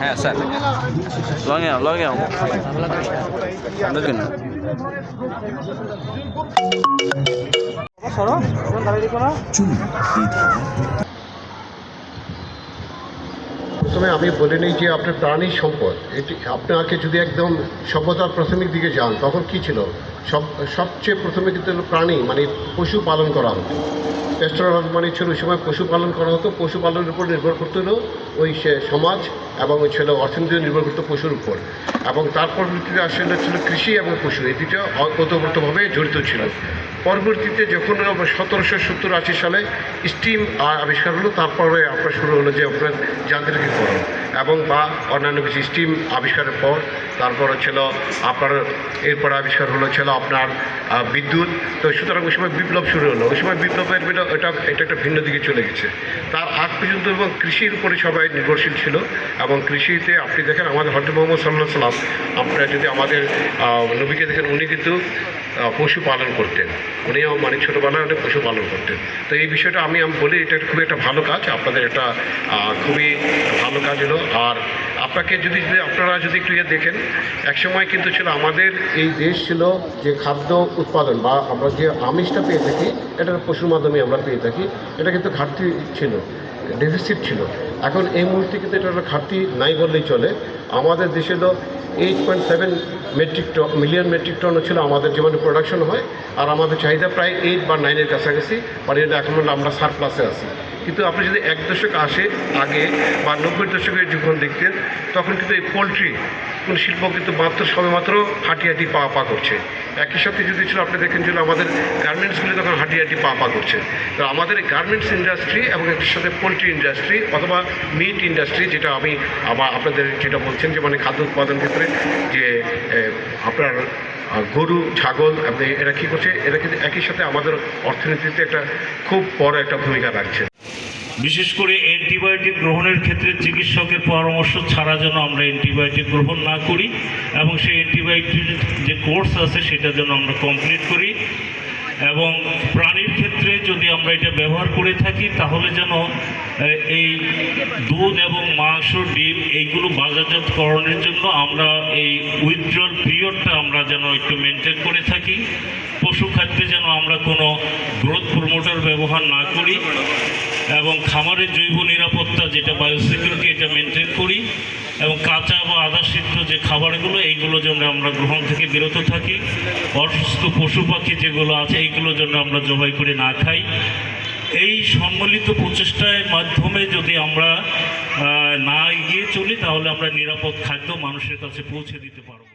হ্যাঁ স্যার। লঙে আও লঙে আও। দেখুন প্রথমে আমি বলে নিই যে আপনার প্রাণী সম্পদ। এটি আপনাকে যদি একদম সভ্যতার প্রাথমিক দিকে যান, তখন কি ছিল? সব, সবচেয়ে প্রথমে কিন্তু প্রাণী মানে পশু পালন করা হতো। পেস্টোরাল মানে ছিল ওই সময় পশুপালন করা হতো। পশুপালনের উপর নির্ভর করতে হলো ওই সমাজ এবং ছিল অর্থনীতি নির্ভর করতো পশুর উপর। এবং তার পরবর্তীতে আসলে ছিল কৃষি এবং পশু। এই দুটো ওতপ্রোতভাবে জড়িত ছিল। পরবর্তীতে যখন সতেরোশো সত্তর আশি সালে স্টিম আবিষ্কার হলো, তারপরে আপনার শুরু হলো যে আপনার যান্ত্রিকীকরণ এবং বা অন্যান্য কিছু স্টিম আবিষ্কারের পর তারপর ছিল আপনার এরপর আবিষ্কার হলো ছিল আপনার বিদ্যুৎ। তো সুতরাং ওই সময় বিপ্লব শুরু হলো। ওই সময় বিপ্লবের এটা এটা একটা ভিন্ন দিকে চলে গেছে। তার আগ পর্যন্ত এবং কৃষির উপরে সবাই নির্ভরশীল ছিল এবং কৃষিতে আপনি দেখেন আমাদের হজরত মোহাম্মদ সাল্লাহ সাল্লাম আপনারা যদি আমাদের নবীকে দেখেন উনি কিন্তু আহ, পশু পালন করতেন। উনিও মানে ছোটোবেলায় অনেক পশু পালন করতেন। তো এই বিষয়টা আমি আমি বলি এটা খুবই একটা ভালো কাজ। আপনাদের এটা খুবই ভালো কাজ হলো। আর আপনাকে যদি আপনারা যদি একটু ইয়ে দেখেন, একসময় কিন্তু ছিল আমাদের এই দেশ ছিল যে খাদ্য উৎপাদন বা আমরা যে আমিষটা পেয়ে থাকি এটা পশুর মাধ্যমে আমরা পেয়ে থাকি, এটা কিন্তু ঘাটতি ছিল ডেফিসিট ছিল। এখন এই মুহূর্তে কিন্তু এটা একটা ঘাটতি নাই বললেই চলে। আমাদের দেশে তো eight point seven metric ton million metric ton ছিল, আমাদের যেমন প্রোডাকশন হয়, আর আমাদের চাহিদা প্রায় এইট বা নাইনের কাছাকাছি মানে এটা এখন আমরা সারপ্লাসে আছি। কিন্তু আপনি যদি এক দশক আসে, আগে বা নব্বই দশকে যখন দেখতেন, তখন কিন্তু এই পোলট্রি কোন শিল্প কিন্তু মাত্র সবেমাত্র হাঁটি হাঁটি পা পা করছে। একই সাথে যদি ছিল, আপনি দেখেন ছিল আমাদের গার্মেন্টসগুলি তখন হাঁটি হাঁটি পা পা করছে। তো আমাদের গার্মেন্টস ইন্ডাস্ট্রি এবং এর সাথে পোলট্রি ইন্ডাস্ট্রি অথবা মিট ইন্ডাস্ট্রি যেটা আমি আমার আপনাদের যেটা বলছেন যে মানে খাদ্য উৎপাদন ক্ষেত্রে যে আপনার গরু, ছাগল, আপনি এরা কী করছে? এরা কিন্তু একই সাথে আমাদের অর্থনীতিতে একটা খুব বড় একটা ভূমিকা রাখছে। বিশেষ করে অ্যান্টিবায়োটিক গ্রহণের ক্ষেত্রে চিকিৎসকের পরামর্শ ছাড়া যেন আমরা অ্যান্টিবায়োটিক গ্রহণ না করি এবং সেই অ্যান্টিবায়োটিক যে কোর্স আছে সেটা যেন আমরা কমপ্লিট করি। এবং প্রাণীর ক্ষেত্রে যদি আমরা এটা ব্যবহার করে থাকি, তাহলে যেন এই দুধ এবং মাংস, ডিম এইগুলো বাজারজাতকরণের জন্য আমরা এই উইথড্রল পিরিয়ডটা আমরা যেন একটু মেনটেন করে থাকি। পশু খাদ্যে যেন আমরা কোনো গ্রোথ প্রমোটার ব্যবহার না করি। এবং খামারের জৈব নিরাপত্তা যেটা বায়োসিকিউরিটি এটা মেনটেন করি এবং কাঁচা বা আদা সিদ্ধ যে খাবারগুলো, এইগুলো যেন আমরা গ্রহণ থেকে বিরত থাকি। অসুস্থ পশু পাখি যেগুলো আছে, এইগুলো যেন আমরা জবাই করে না খাই। এই সম্মিলিত প্রচেষ্টার মাধ্যমে যদি আমরা না এগিয়ে চলি, তাহলে আমরা নিরাপদ খাদ্য মানুষের কাছে পৌঁছে দিতে পারব।